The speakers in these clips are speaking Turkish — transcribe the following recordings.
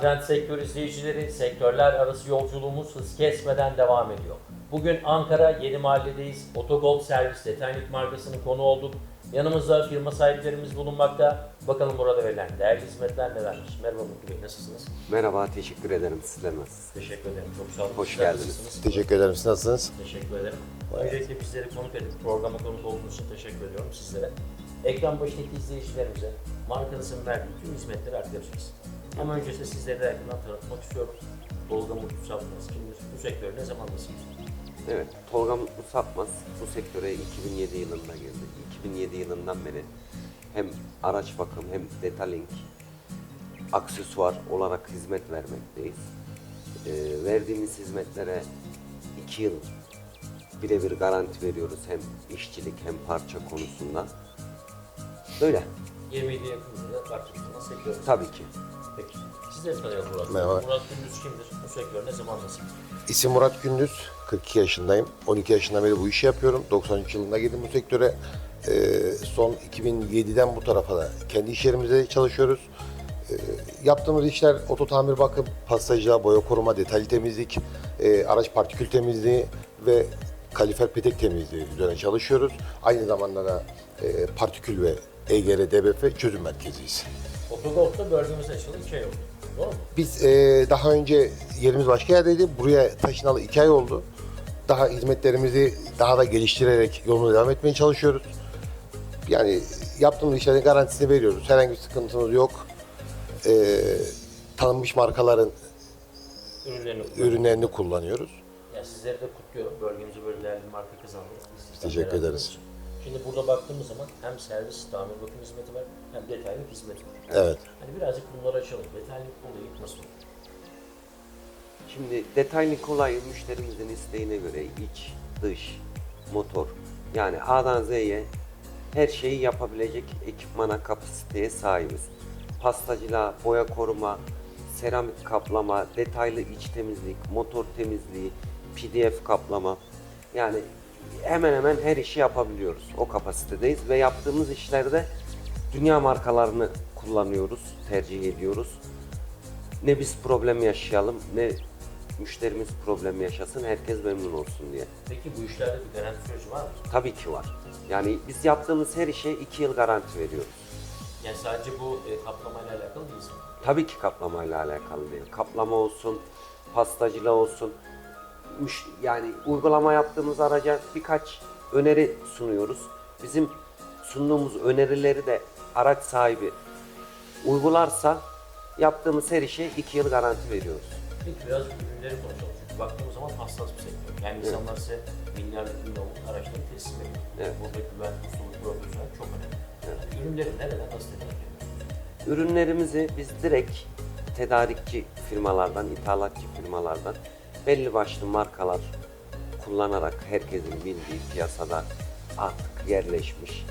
Trend Sektör izleyicileri, sektörler arası yolculuğumuz hız kesmeden devam ediyor. Bugün Ankara Yeni Mahalle'deyiz. Otogol Servis Detaylık markasının konu olduk. Yanımızda firma sahiplerimiz bulunmakta. Bakalım burada verilen değerli hizmetler nelermiş? Merhaba Mutlu Bey, nasılsınız? Merhaba, teşekkür ederim. Sizler nasılsınız? Teşekkür ederim, çok sağ olun. Hoş Sizler geldiniz. nasılsınız? Teşekkür ederim. Siz nasılsınız? Teşekkür ederim. Öncelikle bizleri konuk edip programa konuk olduğunuz için teşekkür ediyorum sizlere. Ekran başındaki izleyicilerimize markanızın verdiği tüm hizmetleri aktaracağız. Ama öncesinde sizleri de yakından tanıtmak istiyorum. Tolga Mutlu Sapmaz kimdir? Bu sektör ne zamandasınız? Evet, Tolga Mutlu Sapmaz bu sektöre 2007 yılında girdi. 2007 yılından beri hem araç bakım hem detailing, aksesuar olarak hizmet vermekteyiz. Ee, verdiğimiz hizmetlere 2 yıl birebir garanti veriyoruz hem işçilik hem parça konusunda. Böyle, 27 yakın yılda baktığınızda sektör. tabii ki. Peki. Sizleri tanıyalım Murat. Bey. Merhaba. Murat Gündüz kimdir? Bu sektör ne zamandasınız? İsim Murat Gündüz. 42 yaşındayım. 12 yaşından beri bu işi yapıyorum. 93 yılında girdim bu sektöre. Ee, son 2007'den bu tarafa da kendi iş yerimizde çalışıyoruz. Ee, yaptığımız işler oto tamir bakım, pastacılığa, boya koruma, detaylı temizlik, e, araç partikül temizliği ve kalifer petek temizliği üzerine çalışıyoruz. Aynı zamanda da e, partikül ve EGR, DBF çözüm merkeziyiz. Otogolf'ta açıldı 2 ay oldu. Doğru mu? Biz e, daha önce yerimiz başka yerdeydi. Buraya taşınalı iki ay oldu. Daha hizmetlerimizi daha da geliştirerek yoluna devam etmeye çalışıyoruz. Yani yaptığımız işlerin garantisini veriyoruz. Herhangi bir sıkıntımız yok. E, tanınmış markaların Ürünlerini ürünlerini kullanıyoruz. Ya sizleri de kutluyorum. Bölgemize böyle değerli bir marka kazandınız. Biz sizden Teşekkür beraber ederiz. Şimdi burada baktığımız zaman hem servis, tamir bakım hizmeti var hem detaylı hizmet var. Evet. Hani birazcık bunları açalım. Detaylı olayı nasıl olur? Şimdi detaylı kolayı müşterimizin isteğine göre iç, dış, motor yani A'dan Z'ye her şeyi yapabilecek ekipmana kapasiteye sahibiz. Pastacılığa, boya koruma, seramik kaplama, detaylı iç temizlik, motor temizliği, PDF kaplama yani hemen hemen her işi yapabiliyoruz. O kapasitedeyiz ve yaptığımız işlerde dünya markalarını kullanıyoruz, tercih ediyoruz ne biz problem yaşayalım ne müşterimiz problem yaşasın herkes memnun olsun diye. Peki bu işlerde bir garanti süreci var mı? Tabii ki var. Yani biz yaptığımız her işe 2 yıl garanti veriyoruz. Yani sadece bu e, kaplamayla alakalı değil mi? Tabii ki kaplamayla alakalı değil. Kaplama olsun, pastacılığı olsun. Yani uygulama yaptığımız araca birkaç öneri sunuyoruz. Bizim sunduğumuz önerileri de araç sahibi uygularsa yaptığımız her işe 2 yıl garanti veriyoruz. Peki biraz ürünleri konuşalım. Çünkü baktığımız zaman hassas bir sektör. Yani insanlar size milyarlık milyonluk araçları teslim ediyor. Evet. Burada güven, usulü, profesyonel çok önemli. Yani ürünleri nereden nasıl tedarik? Ürünlerimizi biz direkt tedarikçi firmalardan, ithalatçı firmalardan belli başlı markalar kullanarak herkesin bildiği piyasada artık yerleşmiş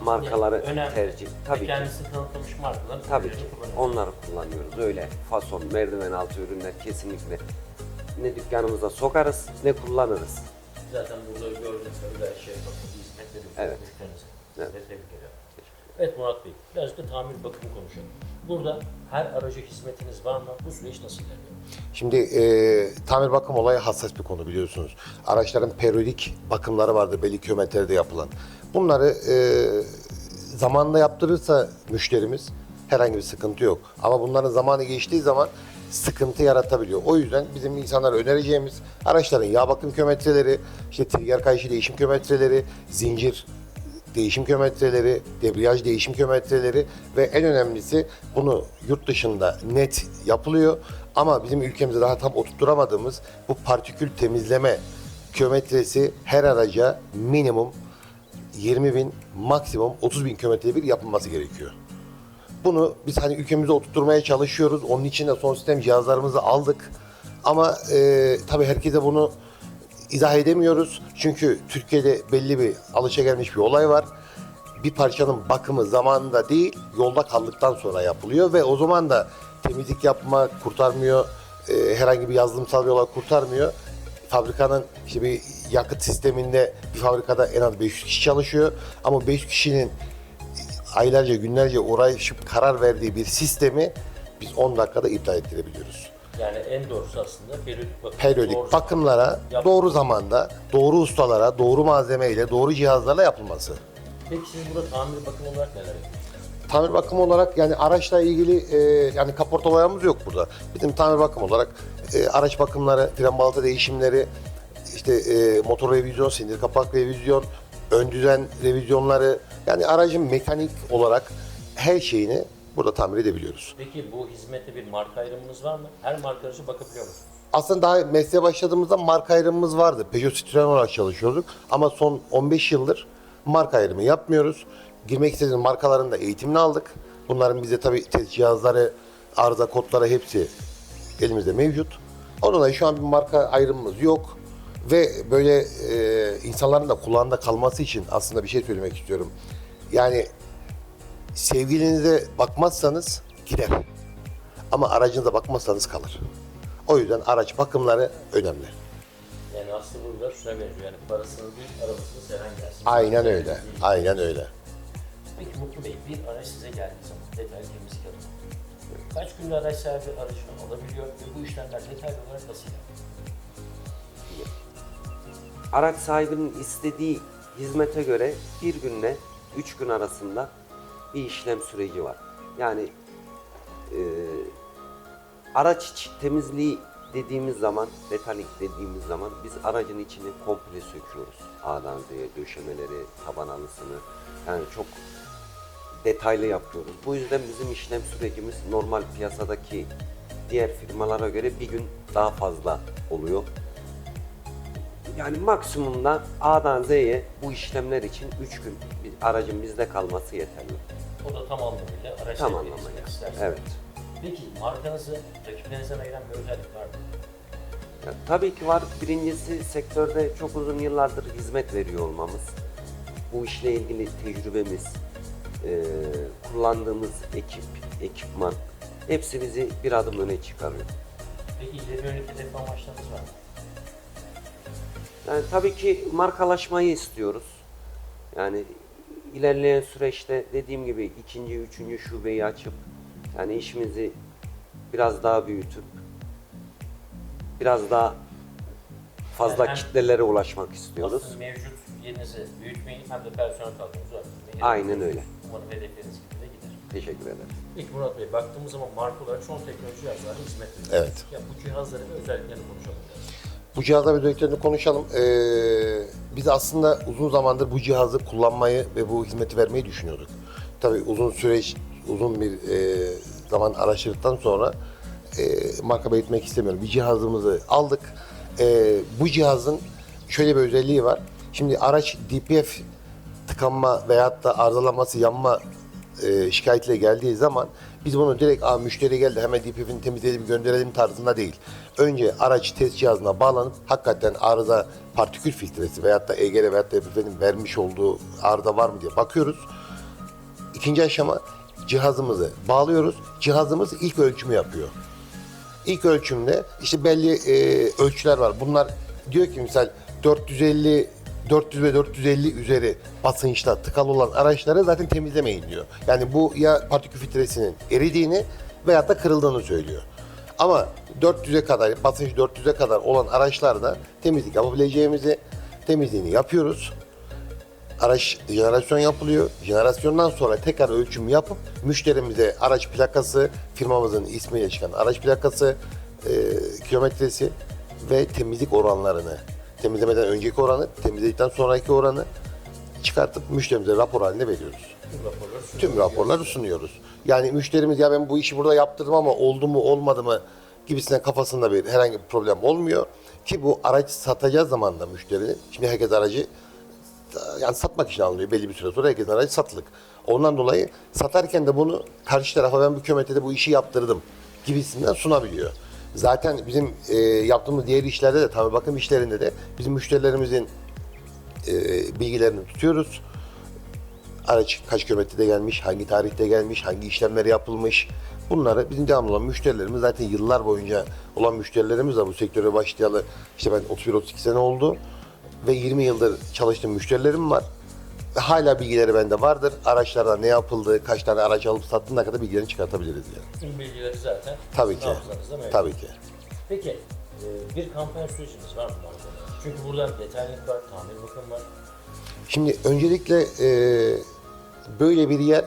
markaları önemli. tercih. Ve Tabii ki. Tanıtılmış markaların Tabii ki. Onları kullanıyoruz. Öyle fason, merdiven altı ürünler kesinlikle ne dükkanımıza sokarız ne kullanırız. Zaten burada gördüğünüz gibi her şeye bakın hizmet veriyorsunuz. Evet. Evet. Size tebrik ediyorum. Evet Murat Bey, birazcık da tamir bakımı konuşalım. Burada her araca hizmetiniz var mı? Bu süreç nasıl ilerliyor? Şimdi e, tamir bakım olayı hassas bir konu biliyorsunuz. Araçların periyodik bakımları vardır belli kilometrede yapılan. Bunları e, zamanında yaptırırsa müşterimiz herhangi bir sıkıntı yok. Ama bunların zamanı geçtiği zaman sıkıntı yaratabiliyor. O yüzden bizim insanlara önereceğimiz araçların yağ bakım kilometreleri, işte trigger kayışı değişim kilometreleri, zincir değişim kilometreleri, debriyaj değişim kilometreleri ve en önemlisi bunu yurt dışında net yapılıyor. Ama bizim ülkemizde daha tam oturtturamadığımız bu partikül temizleme kilometresi her araca minimum 20 bin, maksimum 30 bin kilometre bir yapılması gerekiyor. Bunu biz hani ülkemizde oturtmaya çalışıyoruz. Onun için de son sistem cihazlarımızı aldık. Ama e, tabii herkese bunu izah edemiyoruz. Çünkü Türkiye'de belli bir alışagelmiş bir olay var. Bir parçanın bakımı zamanında değil, yolda kaldıktan sonra yapılıyor ve o zaman da temizlik yapma kurtarmıyor. e, herhangi bir yazılımsal olay kurtarmıyor. Fabrikanın işte bir yakıt sisteminde bir fabrikada en az 500 kişi çalışıyor. Ama 500 kişinin aylarca günlerce uğraşıp karar verdiği bir sistemi biz 10 dakikada iptal ettirebiliyoruz. Yani en doğrusu aslında periyodik bakım. Periyodik Doğru bakımlara Yap- doğru zamanda, doğru ustalara, doğru malzemeyle, doğru cihazlarla yapılması. Peki siz burada tamir bakım olarak neler yapıyorsunuz? Tamir bakım olarak yani araçla ilgili e, yani kaporta boyamız yok burada. Bizim tamir bakım olarak e, araç bakımları, fren balata değişimleri, işte e, motor revizyon, sindir kapak revizyon, ön düzen revizyonları yani aracın mekanik olarak her şeyini burada tamir edebiliyoruz. Peki bu hizmette bir marka ayrımınız var mı? Her marka aracı bakabiliyor musunuz? Aslında daha mesleğe başladığımızda marka ayrımımız vardı. Peugeot Citroen olarak çalışıyorduk. Ama son 15 yıldır marka ayrımı yapmıyoruz. Girmek istediğimiz markaların da eğitimini aldık. Bunların bize tabii test cihazları, arıza kodları hepsi elimizde mevcut. O dolayı şu an bir marka ayrımımız yok. Ve böyle e, insanların da kulağında kalması için aslında bir şey söylemek istiyorum. Yani sevgilinize bakmazsanız gider. Ama aracınıza bakmazsanız kalır. O yüzden araç bakımları önemli. Yani aslında bu biraz şuna benziyor. Yani parasını bir arabasını seven gelsin. Aynen öyle. Aynen öyle. Peki Mutlu Bey bir araç size geldiği zaman detaylı temizlik adına. Kaç günde araç sahibi aracını alabiliyor ve bu işlemler detaylı olarak nasıl yapıyor? Araç sahibinin istediği hizmete göre bir günle üç gün arasında bir işlem süreci var. Yani e, araç içi temizliği dediğimiz zaman, detalik dediğimiz zaman biz aracın içini komple söküyoruz. A'dan Z'ye döşemeleri, taban alısını yani çok detaylı yapıyoruz. Bu yüzden bizim işlem sürecimiz normal piyasadaki diğer firmalara göre bir gün daha fazla oluyor. Yani maksimumda A'dan Z'ye bu işlemler için 3 gün aracın bizde kalması yeterli. O da tam anlamıyla araç Tam anlamıyla. Evet. Peki markanızı rakiplerinizden ayıran bir özellik var mı? Ya, tabii ki var. Birincisi sektörde çok uzun yıllardır hizmet veriyor olmamız. Bu işle ilgili tecrübemiz, eee, kullandığımız ekip, ekipman hepsi bizi bir adım öne çıkarıyor. Peki ileri yönelik hedef amaçlarınız var mı? Yani tabii ki markalaşmayı istiyoruz. Yani ilerleyen süreçte dediğim gibi ikinci, üçüncü şubeyi açıp yani işimizi biraz daha büyütüp biraz daha fazla Yani kitlelere ulaşmak istiyoruz. Aslında mevcut yerinizi büyütmeyi hem de personel kadronuzu arttırmayı. Aynen öyle. Umarım hedefleriniz gibi de gider. Teşekkür ederim. Peki Murat Bey baktığımız zaman marka olarak son teknoloji cihazlarına hizmet veriyor. Evet. Ya bu cihazların özelliklerini konuşalım biraz. Bu cihazla özelliklerini konuşalım. Ee, biz aslında uzun zamandır bu cihazı kullanmayı ve bu hizmeti vermeyi düşünüyorduk. Tabii uzun süreç, uzun bir e, zaman araştırdıktan sonra e, marka belirtmek istemiyorum. Bir cihazımızı aldık. E, bu cihazın şöyle bir özelliği var. Şimdi araç DPF tıkanma veyahut da arızalanması, yanma e, şikayetiyle geldiği zaman biz bunu direkt Aa, müşteri geldi hemen DPF'ini temizleyelim gönderelim tarzında değil. Önce araç test cihazına bağlanıp hakikaten arıza partikül filtresi veyahut da EGR veyahut da DPF'nin vermiş olduğu arıza var mı diye bakıyoruz. İkinci aşama cihazımızı bağlıyoruz. Cihazımız ilk ölçümü yapıyor. İlk ölçümde işte belli e, ölçüler var. Bunlar diyor ki misal 450 400 ve 450 üzeri basınçta tıkalı olan araçları zaten temizlemeyin diyor. Yani bu ya partikül filtresinin eridiğini veyahut da kırıldığını söylüyor. Ama 400'e kadar, basınç 400'e kadar olan araçlarda temizlik yapabileceğimizi temizliğini yapıyoruz araç jenerasyon yapılıyor. Jenerasyondan sonra tekrar ölçüm yapıp müşterimize araç plakası, firmamızın ismiyle çıkan araç plakası, e, kilometresi ve temizlik oranlarını, temizlemeden önceki oranı, temizledikten sonraki oranı çıkartıp müşterimize rapor halinde veriyoruz. Sunuyoruz. Tüm raporları sunuyoruz. Yani müşterimiz ya ben bu işi burada yaptırdım ama oldu mu olmadı mı gibisinden kafasında bir herhangi bir problem olmuyor. Ki bu araç satacağı zaman da müşterinin, şimdi herkes aracı yani satmak için alınıyor belli bir süre sonra herkesin aracı satılık. Ondan dolayı satarken de bunu karşı tarafa ben bu kilometrede bu işi yaptırdım gibisinden sunabiliyor. Zaten bizim e, yaptığımız diğer işlerde de tabii bakım işlerinde de bizim müşterilerimizin e, bilgilerini tutuyoruz. Araç kaç kilometrede gelmiş, hangi tarihte gelmiş, hangi işlemleri yapılmış. Bunları bizim devamlı olan müşterilerimiz zaten yıllar boyunca olan müşterilerimiz de bu sektöre başlayalı işte ben 31-32 sene oldu ve 20 yıldır çalıştığım müşterilerim var. hala bilgileri bende vardır. Araçlarda ne yapıldı, kaç tane araç alıp sattığına kadar bilgilerini çıkartabiliriz yani. Tüm bilgileri zaten Tabii ki. hafızanızda mevcut. Tabii ki. Peki e, bir kampanya süreciniz var mı? Çünkü burada detaylık var, tamir bakım var. Şimdi öncelikle e, böyle bir yer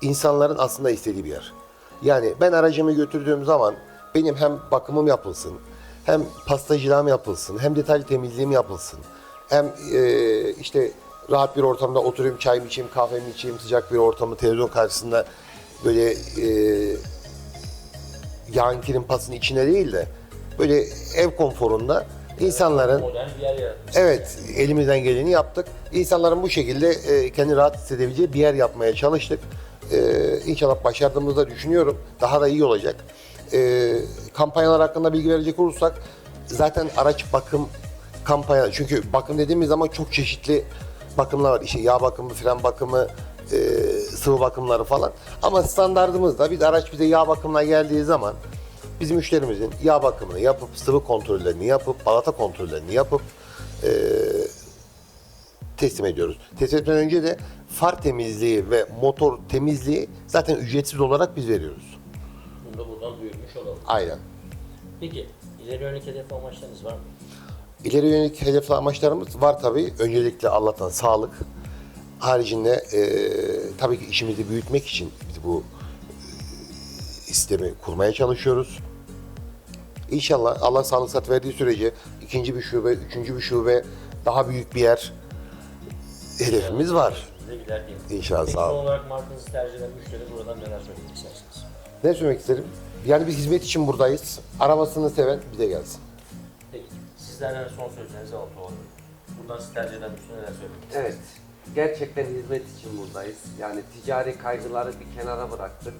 insanların aslında istediği bir yer. Yani ben aracımı götürdüğüm zaman benim hem bakımım yapılsın, hem pastacılığım yapılsın, hem detaylı temizliğim yapılsın. Hem e, işte rahat bir ortamda oturayım, çayımı içeyim, kahvemi içeyim, sıcak bir ortamda televizyon karşısında böyle e, yağın kirin pasının içine değil de böyle ev konforunda insanların Modern bir yer yaratmış. Evet, elimizden geleni yaptık. İnsanların bu şekilde e, kendini rahat hissedebileceği bir yer yapmaya çalıştık. E, inşallah başardığımızı da düşünüyorum. Daha da iyi olacak. E, kampanyalar hakkında bilgi verecek olursak, zaten araç bakım kampanya, çünkü bakım dediğimiz zaman çok çeşitli bakımlar var. İşte yağ bakımı, fren bakımı, e, sıvı bakımları falan. Ama standartımız da bir araç bize yağ bakımına geldiği zaman biz müşterimizin yağ bakımını yapıp, sıvı kontrollerini yapıp, balata kontrollerini yapıp e, teslim ediyoruz. Teslim etmeden önce de far temizliği ve motor temizliği zaten ücretsiz olarak biz veriyoruz. Bunu da buradan duyurmuş olalım. Aynen. Peki ileri yönelik hedef amaçlarınız var mı? İleri yönelik hedef ve amaçlarımız var tabii. Öncelikle Allah'tan sağlık. Haricinde e, tabii ki işimizi büyütmek için biz bu e, sistemi kurmaya çalışıyoruz. İnşallah Allah sağlık saat verdiği sürece ikinci bir şube, üçüncü bir şube, daha büyük bir yer hedefimiz var. Size. İnşallah, Peki sağ olun. olarak markanızı tercih eden müşteri buradan neler söylemek istersiniz? Ne söylemek isterim? Yani biz hizmet için buradayız. Arabasını seven bize gelsin. Peki sizlerden son sözlerinizi alalım doğru. Buradan sizi tercih eden müşteri neler söylemek istersiniz? Evet, gerçekten hizmet için buradayız. Yani ticari kaygıları bir kenara bıraktık.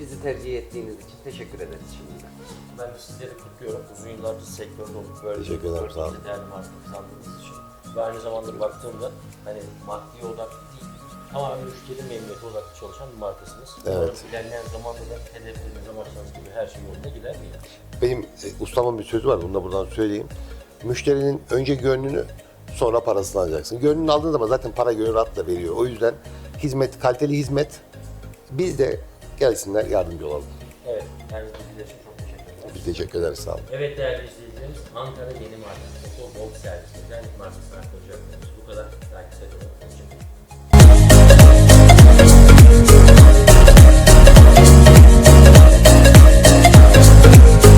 Bizi tercih ettiğiniz için teşekkür ederiz şimdiden. Ben de sizleri kutluyorum. Uzun yıllardır sektörde olup böyle Teşekkür ederim, böyle sağ olun. değerli marka kazandığınız için. Ve aynı zamanda baktığımda hani maddi odaklı değil, tamamen müşteri memnuniyeti odaklı çalışan bir markasınız. Evet. Umarım ilerleyen zamanda da hedefleriniz, amaçlarınız gibi her şey yolunda gider mi ya? Benim e, ustamın bir sözü var, bunu da buradan söyleyeyim. Müşterinin önce gönlünü, sonra parasını alacaksın. Gönlünü aldığın zaman zaten para gönül rahatla veriyor. O yüzden hizmet, kaliteli hizmet, biz de gelsinler yardımcı olalım. Evet, bilgiler için çok teşekkür ederim. Biz teşekkür ederiz, sağ olun. Evet değerli izleyicilerimiz, Ankara Yeni Marka, Motor Bolt Servis, Mekanik markasını aktaracaklarımız bu kadar.